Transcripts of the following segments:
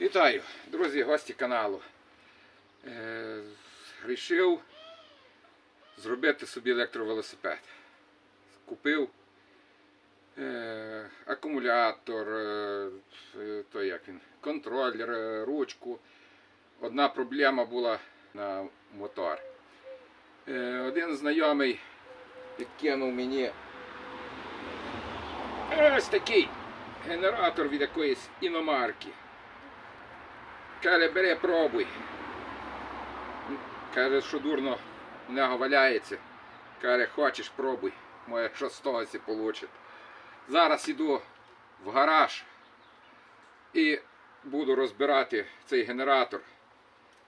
Вітаю, друзі, гості каналу. Е, рішив зробити собі електровелосипед. Купив е, акумулятор, е, е, то як він, контролер, ручку. Одна проблема була на мотор. Один знайомий підкинув мені ось такий генератор від якоїсь іномарки. Каже, бери, пробуй. Каже, що дурно в нього. Каже, хочеш, пробуй. Моє що з того получить. Зараз іду в гараж і буду розбирати цей генератор.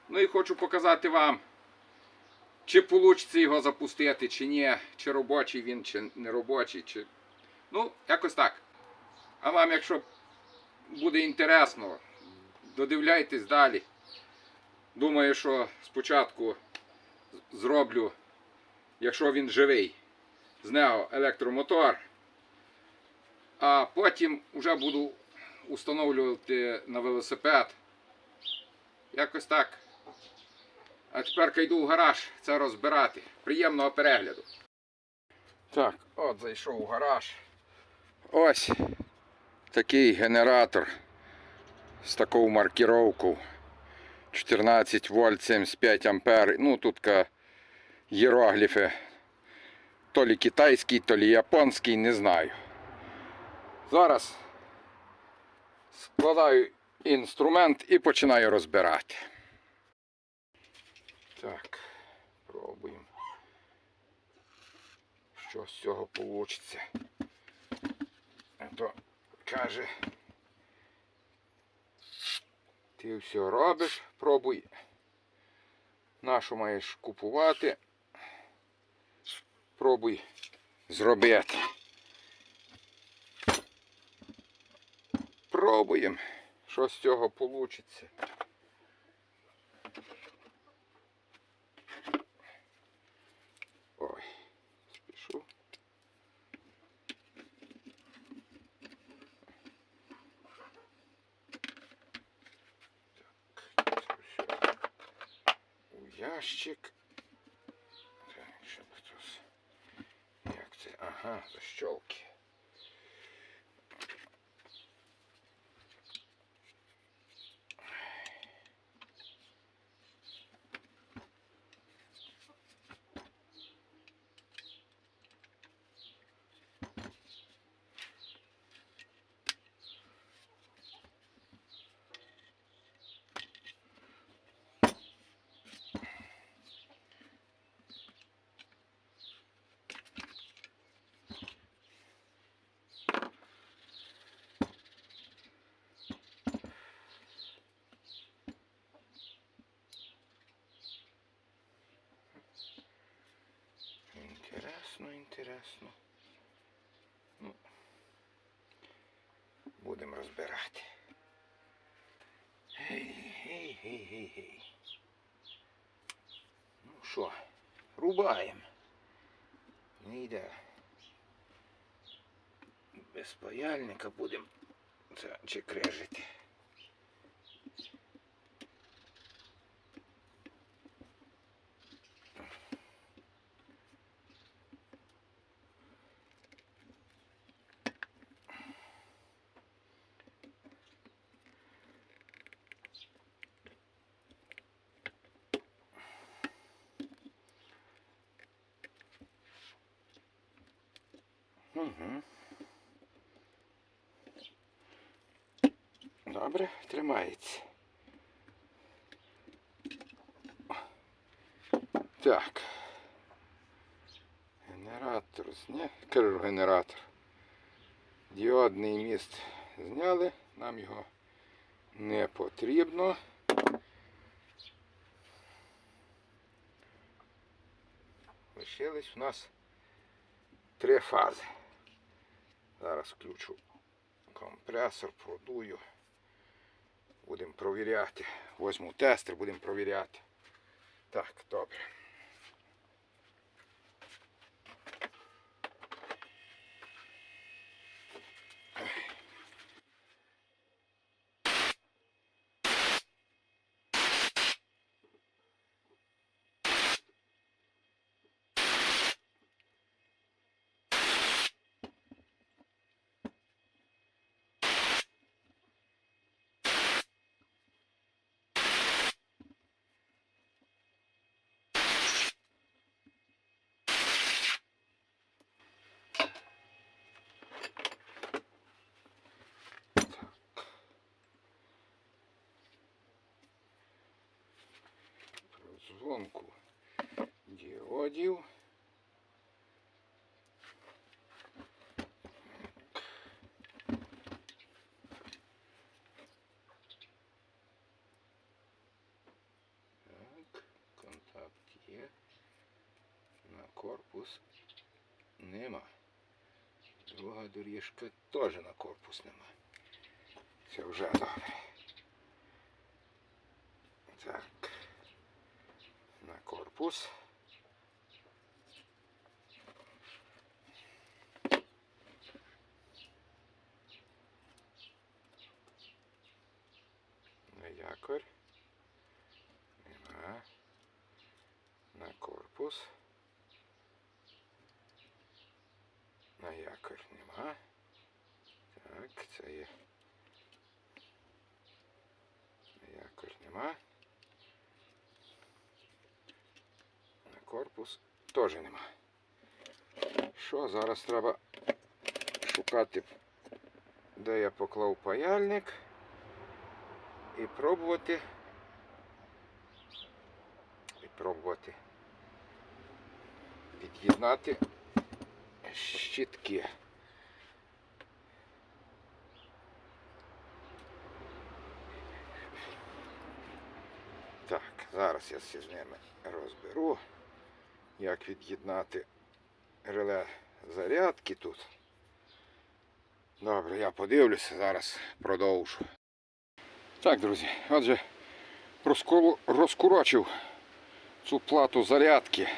Ну і хочу показати вам, чи вийде його запустити, чи ні, чи робочий він, чи не робочий, чи. Ну, якось так. А вам, якщо буде інтересно, додивляйтесь далі. Думаю, що спочатку зроблю, якщо він живий, з нього електромотор, а потім вже буду установлювати на велосипед. Якось так. А тепер йду в гараж це розбирати. Приємного перегляду. Так, от зайшов у гараж. Ось такий генератор з такою маркіровкою 14 вольт 75 ампер. Ну тут ка іерогліфи. То лі китайський, то лі японський, не знаю. Зараз складаю інструмент і починаю розбирати. Так, пробуємо. Що з цього вийде. То каже. Ти все робиш, пробуй. Нашу маєш купувати. Пробуй зробити. Пробуємо, що з цього вийде. Ой, спішу. Це все у ящик. Так, щоб хтось. Як це? Ага, защолки. Інтересно. Ну, будемо розбирати. Гей, гей, гей, гей, гей. Ну що, рубаємо. Не йде. Без паяльника будемо це чекрежити. Угу. Добре, тримається. Так. Генератор зня... Кажу, генератор. Діодний міст зняли, нам його не потрібно. Лишились у нас три фази. Зараз включу компресор, продую. Будемо провіряти. Возьму тестер, будемо провіряти. Так, добре. Розгонку діодів. Так, контакт є. На корпус нема. Друга доріжка теж на корпус нема. Це вже добре. Так. На корпус. На якорь. Нема. На корпус. На якорь нема. Так, це є. На якорь нема. На корпус теж нема. Що зараз треба шукати, де я поклав паяльник і пробувати. І пробувати від'єднати щітки. Так, зараз я всі з ними розберу, як від'єднати реле зарядки тут. Добре, я подивлюся, зараз продовжу. Так, друзі, отже, розкурочив цю плату зарядки,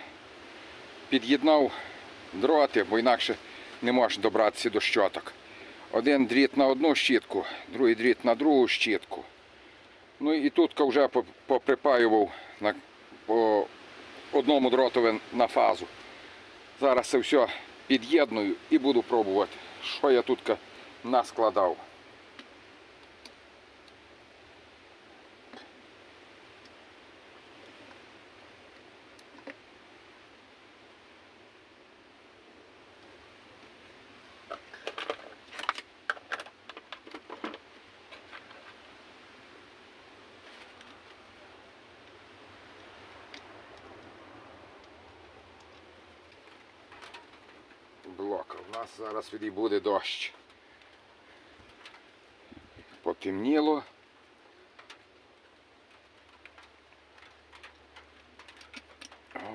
під'єднав дроти, бо інакше не можеш добратися до щоток. Один дріт на одну щітку, другий дріт на другу щітку. Ну і тут вже поприпаював одному дротові на фазу. Зараз це все під'єдную і буду пробувати, що я тут наскладав. Блока. У нас зараз від буде дощ. Потемніло.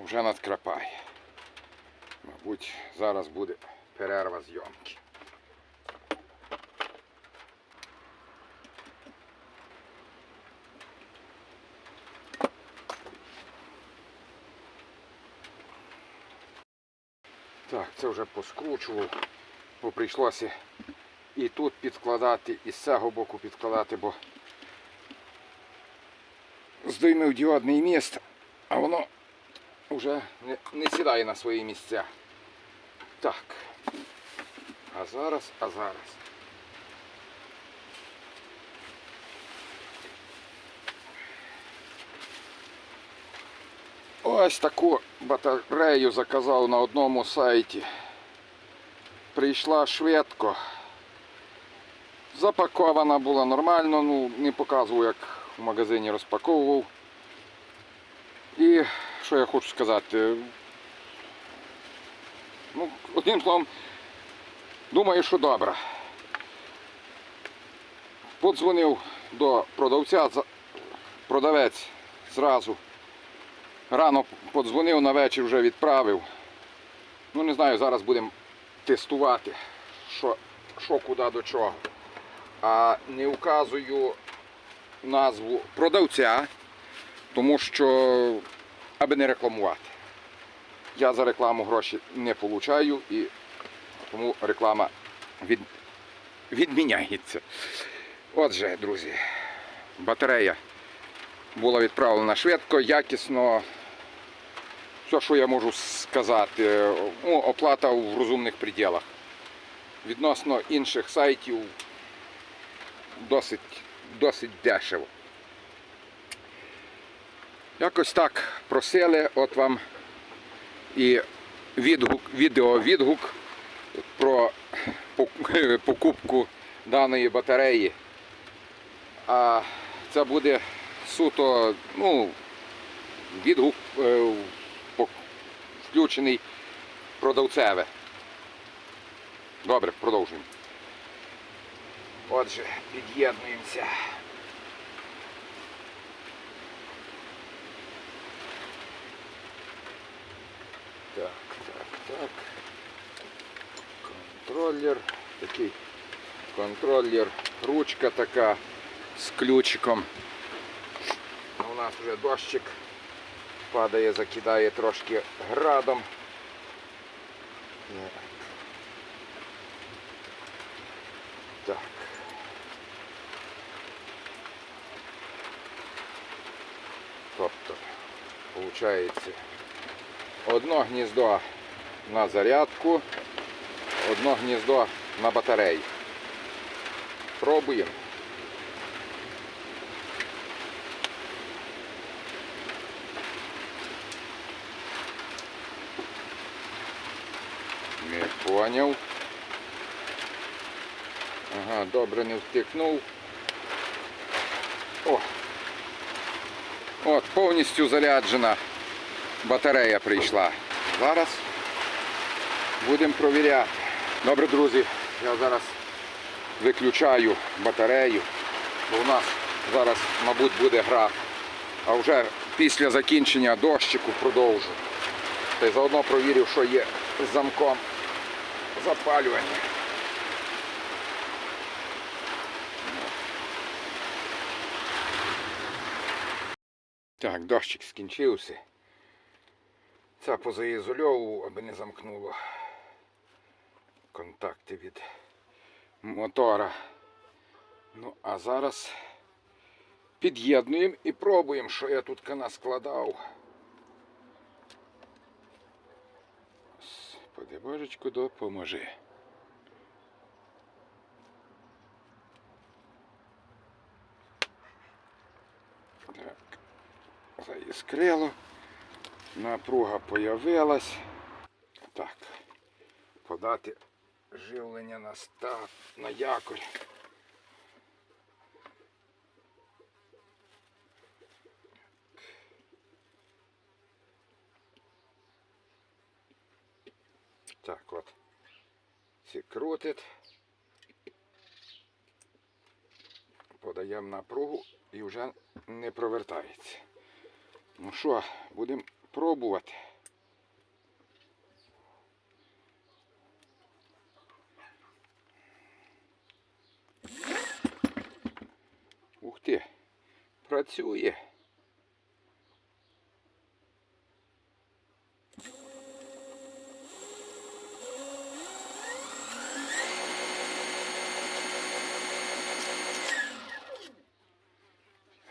Вже надкрапає. Мабуть, зараз буде перерва зйомки. Так, це вже поскручував, бо прийшлося і тут підкладати, і з цього боку підкладати, бо здоймив діодний міст, а воно вже не, не сідає на свої місця. Так. А зараз, а зараз. Ось таку батарею заказав на одному сайті. Прийшла швидко. Запакована була нормально, ну не показував, як в магазині розпаковував. І що я хочу сказати? Ну, одним словом, думаю, що добре. Подзвонив до продавця, продавець зразу. Рано подзвонив, на вечір вже відправив. Ну не знаю, зараз будемо тестувати, що, що куди до чого. А не вказую назву продавця, тому що аби не рекламувати. Я за рекламу гроші не получаю і тому реклама від, відміняється. Отже, друзі, батарея була відправлена швидко, якісно. Все, що я можу сказати, ну, оплата в розумних пределах. Відносно інших сайтів досить, досить дешево. Якось так просили, от вам і відгук, відеовідгук про покупку даної батареї. А це буде суто, ну, відгук е, включений продавцеве. Добре, продовжуємо. Отже, під'єднуємося. Так, так, так. Контроллер. Такий контроллер. Ручка така з ключиком. У нас вже дощик падає, закидає трошки градом. Так. Тобто, виходить, одно гніздо на зарядку, одно гніздо на батарею. Пробуємо. Не поняв. Ага, добре не втикнув. О! От, повністю заряджена батарея прийшла. Зараз будемо провіряти. Добре, друзі, я зараз виключаю батарею, бо у нас зараз, мабуть, буде гра. А вже після закінчення дощику продовжу. Та й заодно провірю, що є з замком запалювання. Так, дощик скінчився. Це позаізольовував, аби не замкнуло контакти від мотора. Ну, а зараз під'єднуємо і пробуємо, що я тут кана складав. Господи, божечку, допоможи. Так, заіскрило. Напруга появилась. Так, подати живлення на став, на якорь. Так от. Ці крутить. Подаємо напругу і вже не провертається. Ну що, будемо пробувати. Ух ти, працює.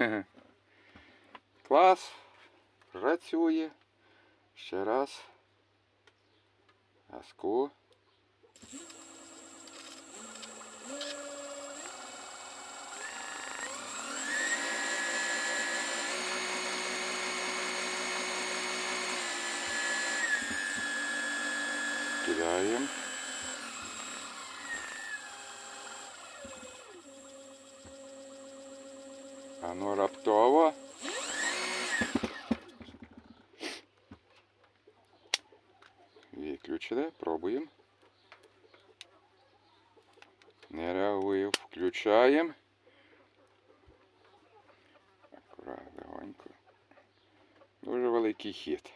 Клас. Працює. Ще раз. Аску. Кидаємо. Оно раптово. Виключили, пробуємо. Не реагує, включаємо. Аккурат, легонько. Дуже великий хід.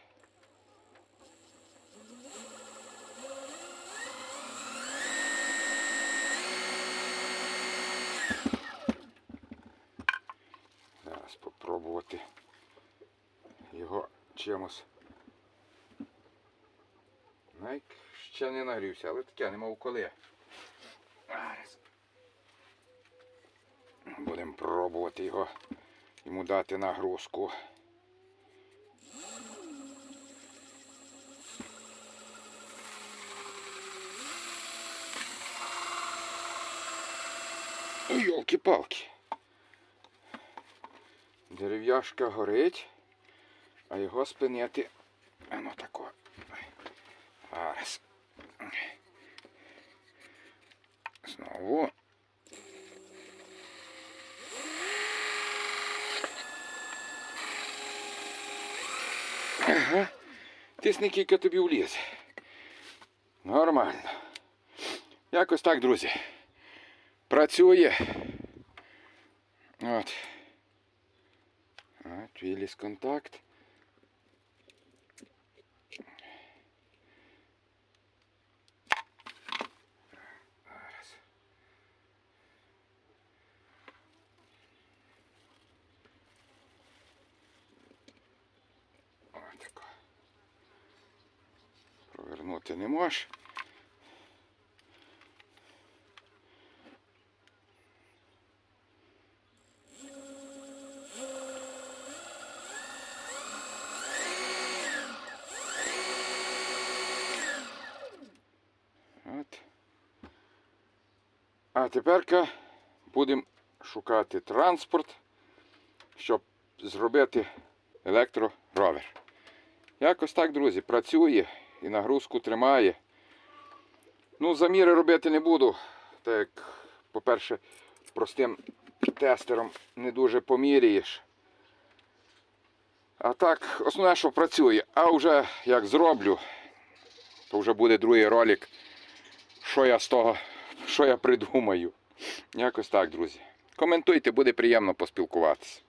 Зараз попробувати його чимось. Найк ще не нагрівся, але таке нема коли. Будемо пробувати його йому дати нагрузку. Йолки-палки. Дерев'яшка горить, а його спинити. Воно тако. Зараз. Знову. Тисни кілька тобі влізе. Нормально. Якось так, друзі. Працює. От. От, контакт. Провернути не можеш. От. А тепер будемо шукати транспорт, щоб зробити електроровер. Якось так, друзі, працює і нагрузку тримає. Ну, заміри робити не буду. Так як, по-перше, простим тестером не дуже поміряєш. А так, основне, що працює. А вже як зроблю, то вже буде другий ролик, що я з того, що я придумаю. Якось так, друзі. Коментуйте, буде приємно поспілкуватися.